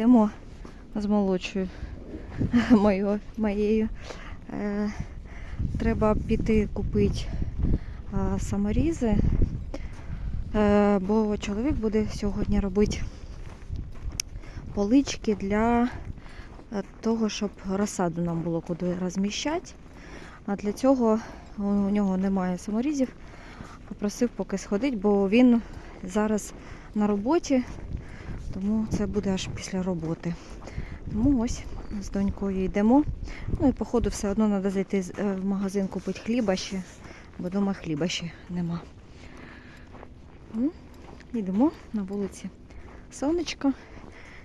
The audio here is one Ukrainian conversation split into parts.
Йдемо з молодшою моєю. моєю. Е, треба піти купити саморізи, е, бо чоловік буде сьогодні робити полички для е, того, щоб розсаду нам було куди розміщати. А для цього у нього немає саморізів. Попросив поки сходити, бо він зараз на роботі, тому це буде аж після роботи. Тому ось з донькою йдемо. Ну і походу все одно треба зайти е, в магазин купити хліба ще, бо вдома хліба ще нема. Ну, Йдемо на вулиці. Сонечко,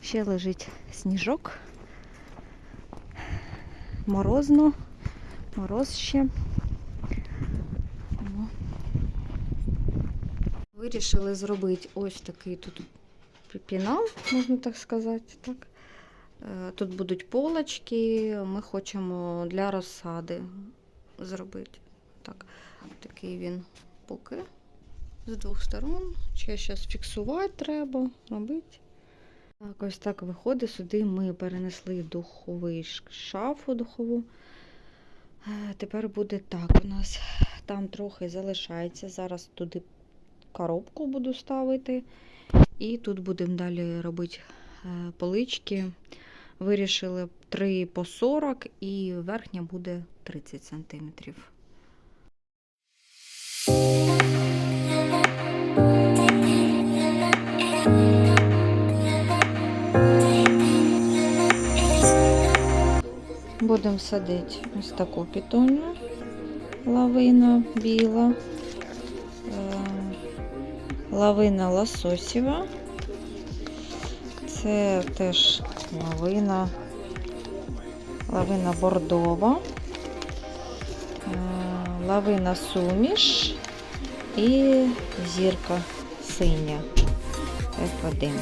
ще лежить сніжок. Морозно, мороз ще. Вирішили зробити ось такий тут пінал, можна так сказати. Так. Е, Тут будуть полочки, ми хочемо для розсади зробити. Так, такий він поки з двох сторон. Ще зараз фіксувати треба, робити. Так, ось так виходить. Сюди ми перенесли духовий шафу духову. Е, Тепер буде так у нас. Там трохи залишається. Зараз туди коробку буду ставити. І тут будемо далі робити е, полички. Вирішили 3 по 40 і верхня буде 30 см. Будемо садити ось таку пітонію. Лавина біла. Лавина лососєва. Це теж лавина, лавина бордова, е, лавина суміш і зірка синя F1.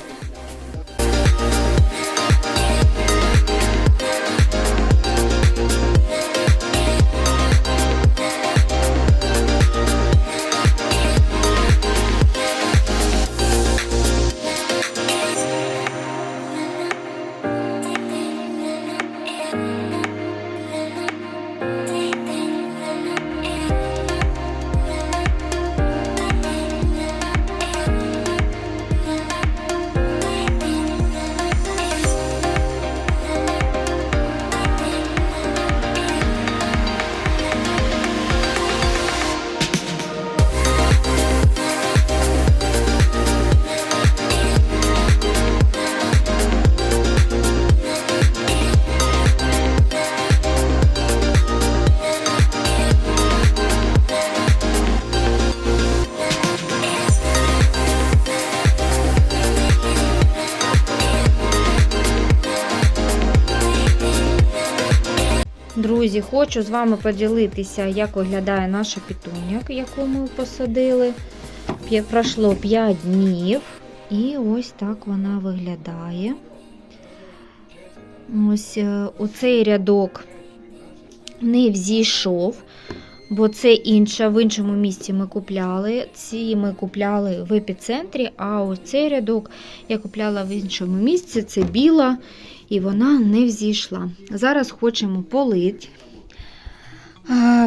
Друзі, хочу з вами поділитися, як виглядає наша пітуня, яку ми посадили. Пройшло 5 днів. І ось так вона виглядає. Ось е, оцей рядок не взійшов, бо це інша, в іншому місці ми купляли. Ці ми купляли в епіцентрі, а оцей рядок я купляла в іншому місці, це біла і вона не взійшла. Зараз хочемо полити.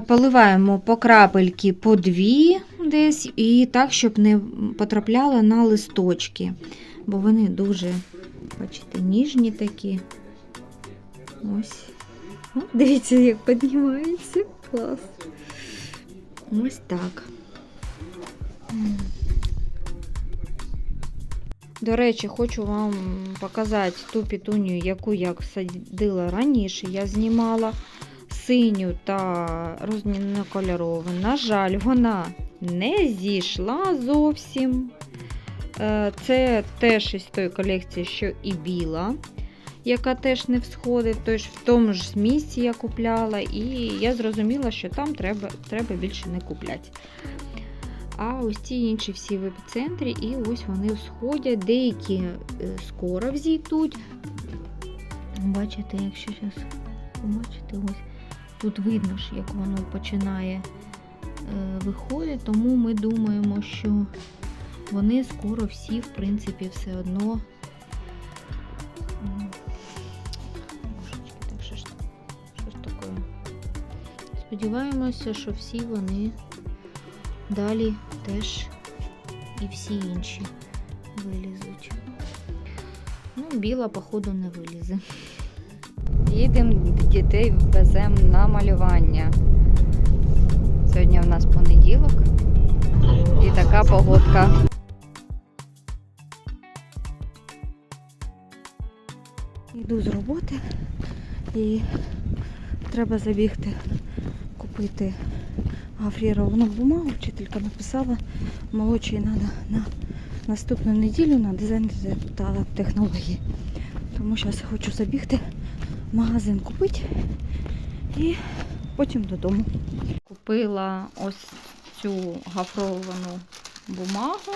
Поливаємо по крапельки по дві десь, і так, щоб не потрапляли на листочки, бо вони дуже, бачите, ніжні такі. Ось. О, дивіться, як піднімається. Клас. Ось так. До речі, хочу вам показати ту пітунію, яку я садила раніше. Я знімала синю та різнокольорову. На жаль, вона не зійшла зовсім. Е, Це теж із тої колекції, що і біла, яка теж не всходить. Тож в тому ж місці я купляла, і я зрозуміла, що там треба, треба більше не купляти. А ось ці інші всі в епіцентрі, і ось вони сходять, деякі е, скоро взійдуть. Бачите, якщо зараз побачите, ось тут видно ж, як воно починає е, виходити, тому ми думаємо, що вони скоро всі, в принципі, все одно. Сподіваємося, що всі вони далі теж і всі інші вилізуть. Ну, біла, походу, не вилізе. Їдемо дітей веземо на малювання. Сьогодні в нас понеділок і така погодка. Йду з роботи і треба забігти купити гофріровану бумагу. Вчителька написала, молодшій треба на наступну неділю на дизайн та технології. Тому зараз хочу забігти магазин купити і потім додому. Купила ось цю гофровану бумагу.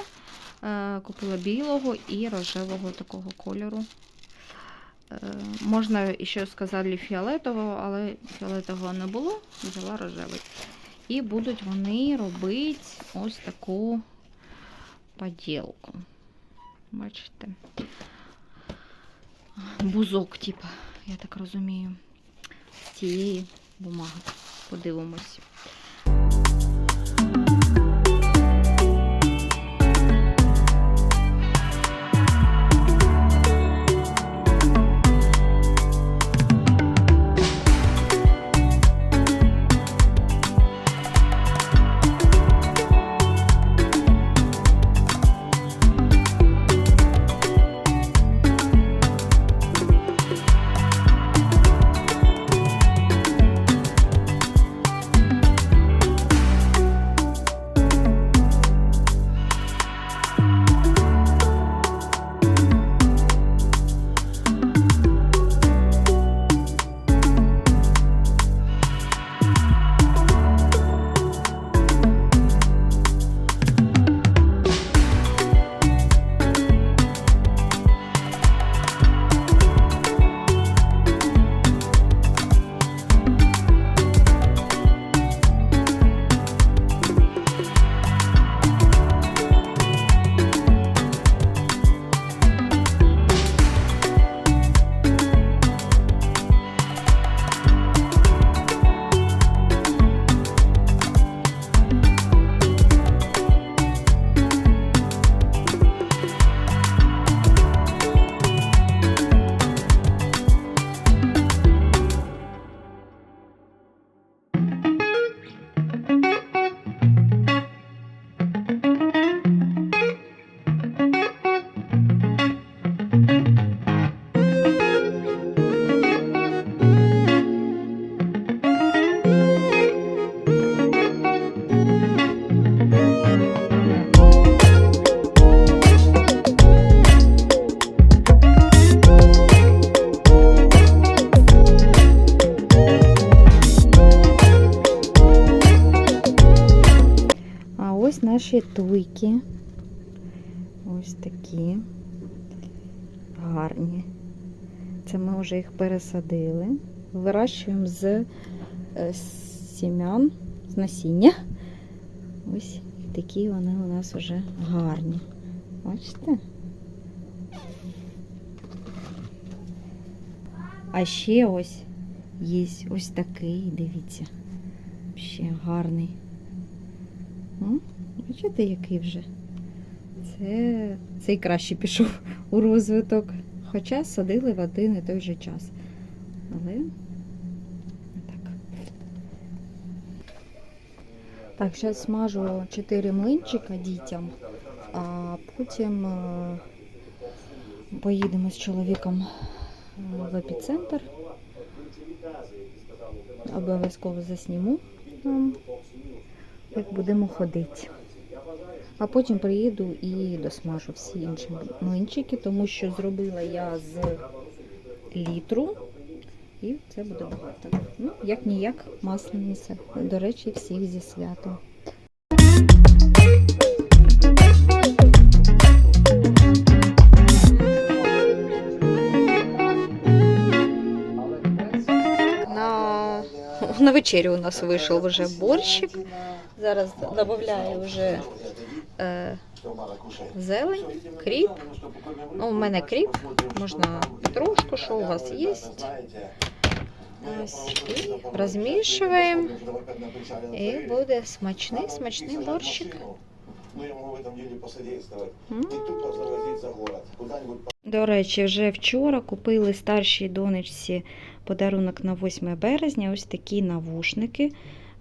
Е, Купила білого і рожевого такого кольору. Е, Можна ще сказати фіолетового, але фіолетового не було, взяла рожевий. І будуть вони робити ось таку поділку. Бачите? Бузок, типу, я так розумію, з цієї бумаги. Подивимось. Туйки. Ось такі гарні. Це ми вже їх пересадили. Вирощуємо з е, сім'ян, з насіння. Ось такі вони у нас вже гарні. Бачите? А ще ось є ось такий, дивіться. Ще гарний. Бачите, який вже? Це цей краще пішов у розвиток. Хоча садили в один і той же час. Але так. Так, зараз смажу 4 млинчика дітям, а потім е, поїдемо з чоловіком е, в епіцентр. Обов'язково засніму як будемо ходити. А потім приїду і досмажу всі інші млинчики, тому що зробила я з літру. І це буде багато. Ну, як ніяк, маслениця. До речі, всіх зі святом. На, на вечерю у нас вийшов вже борщик. Зараз додаю вже е, зелень, кріп. Ну, у мене кріп, можна петрушку, що у вас є. Ось і розмішуємо. І буде смачний, смачний борщик. До речі, вже вчора купили старшій донечці подарунок на 8 березня. Ось такі навушники.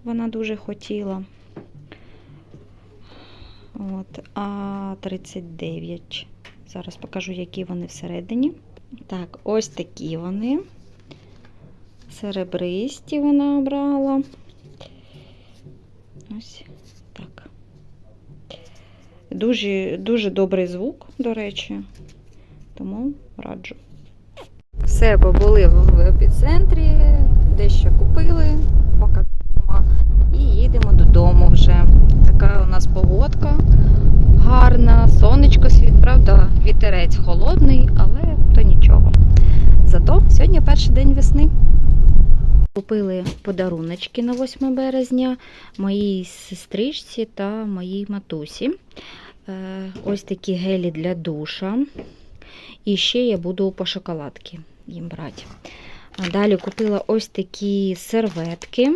Вона дуже хотіла. От, а 39. Зараз покажу, які вони всередині. Так, ось такі вони. Серебристі вона обрала. Ось так. Дуже, дуже добрий звук, до речі тому раджу. Все, побули в епіцентрі, дещо купили, покажемо і їдемо додому вже. Така у нас погодка гарна, сонечко світ, правда, вітерець холодний, але то нічого. Зато сьогодні перший день весни. Купили подаруночки на 8 березня моїй сестричці та моїй матусі. Е, Ось такі гелі для душа. І ще я буду по шоколадки їм брати. Далі купила ось такі серветки.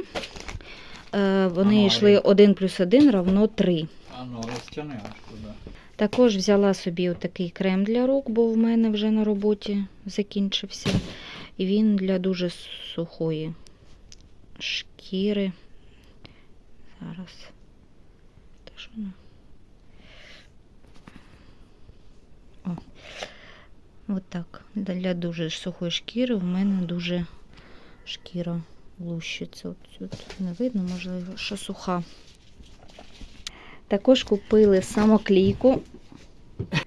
Е, Вони йшли 1 плюс 1 равно 3. А ну, розтяни аж туди. Також взяла собі такий крем для рук, бо в мене вже на роботі закінчився. І він для дуже сухої шкіри. Зараз. Що воно? О. От так. Для дуже сухої шкіри в мене дуже шкіра лущиться. От не видно, можливо, що суха. Також купили самоклійку.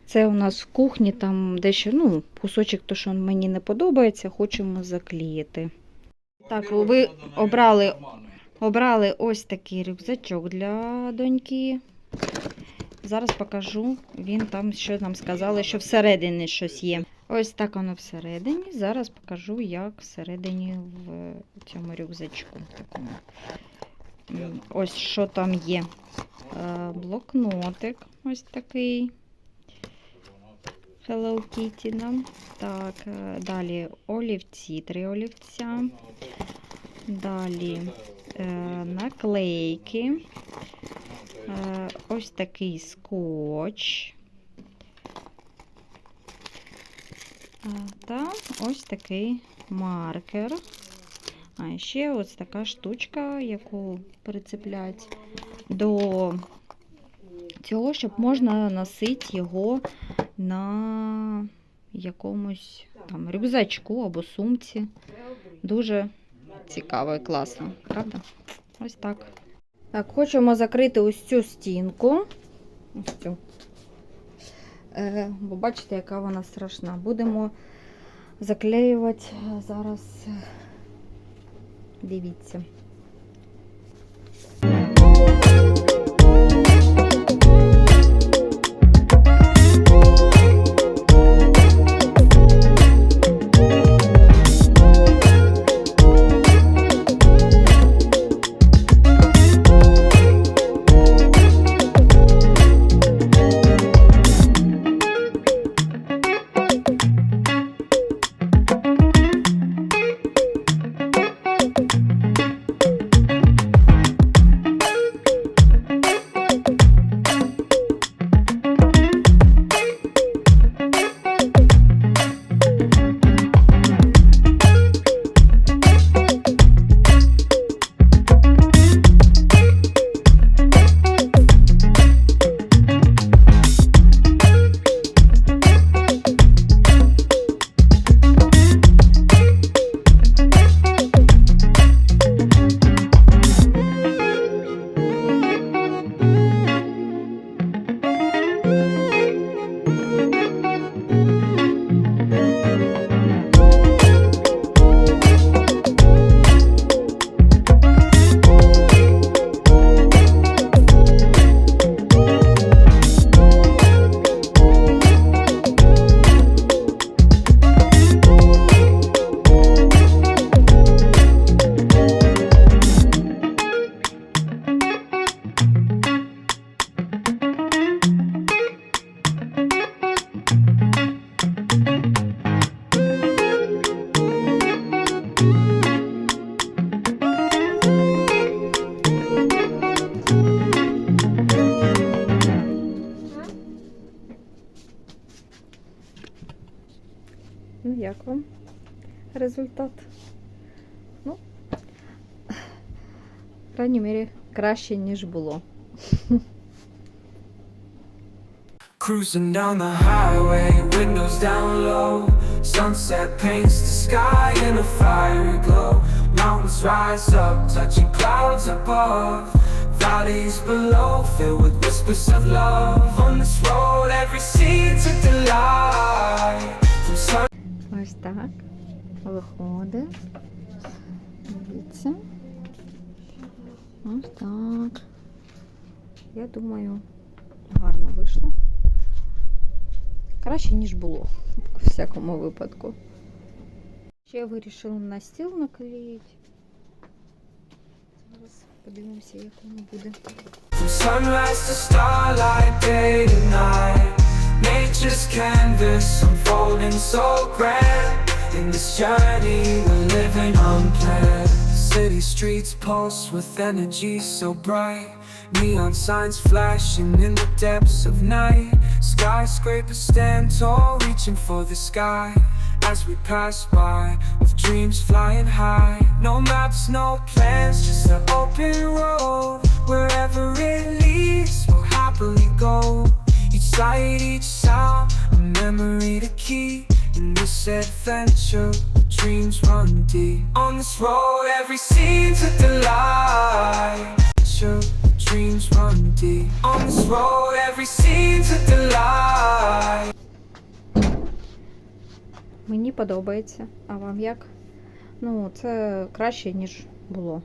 Це у нас в кухні, там дещо, ну, кусочок, то, що мені не подобається, хочемо заклеїти. Так, ви обрали- Обрали ось такий рюкзачок для доньки. Зараз покажу. Він там, що нам сказали, що всередині щось є. Ось так воно всередині. Зараз покажу, як всередині в цьому рюкзачку. Такому. Ось що там є. Е, Блокнотик ось такий. Hello Kitty нам. Так, е, далі олівці, три олівця. Далі е, наклейки. Е, ось такий скотч. Та ось такий маркер. А ще ось така штучка, яку прицеплять до цього, щоб можна носити його на якомусь там рюкзачку або сумці. Дуже цікаво і класно, правда? Ось так. Так, Хочемо закрити ось цю стінку. Ось цю. Е, Бо бачите, яка вона страшна. Будемо заклеювати е, зараз, е, дивіться. Thank. Результат? Ну, в крайній мірі, краще, ніж було. Cruising down the highway, windows down low. Sunset paints the sky in a fiery glow. Mountains rise up, touching clouds above. Valleys below, filled with whispers of love. On this road, every scene's a delight. Ось так. Виходить. Дивіться. Ось так. Я думаю, гарно вийшло. Краще, ніж було, в всякому випадку. Ще вирішила на стіл наклеїти. Зараз подивимося, як воно буде. Nature's canvas unfolding so grand In this journey we're living unplanned City streets pulse with energy so bright Neon signs flashing in the depths of night Skyscrapers stand tall reaching for the sky as we pass by with dreams flying high. No maps, no plans, just an open road. Wherever it leads, we'll happily go. Each sight, each sound, a memory to keep. In adventure, dreams run deep. On this road, every scene's a delight. Dreams run deep. On this road, every scene's a delight. Мені подобається. А вам як? Ну, це краще, ніж було.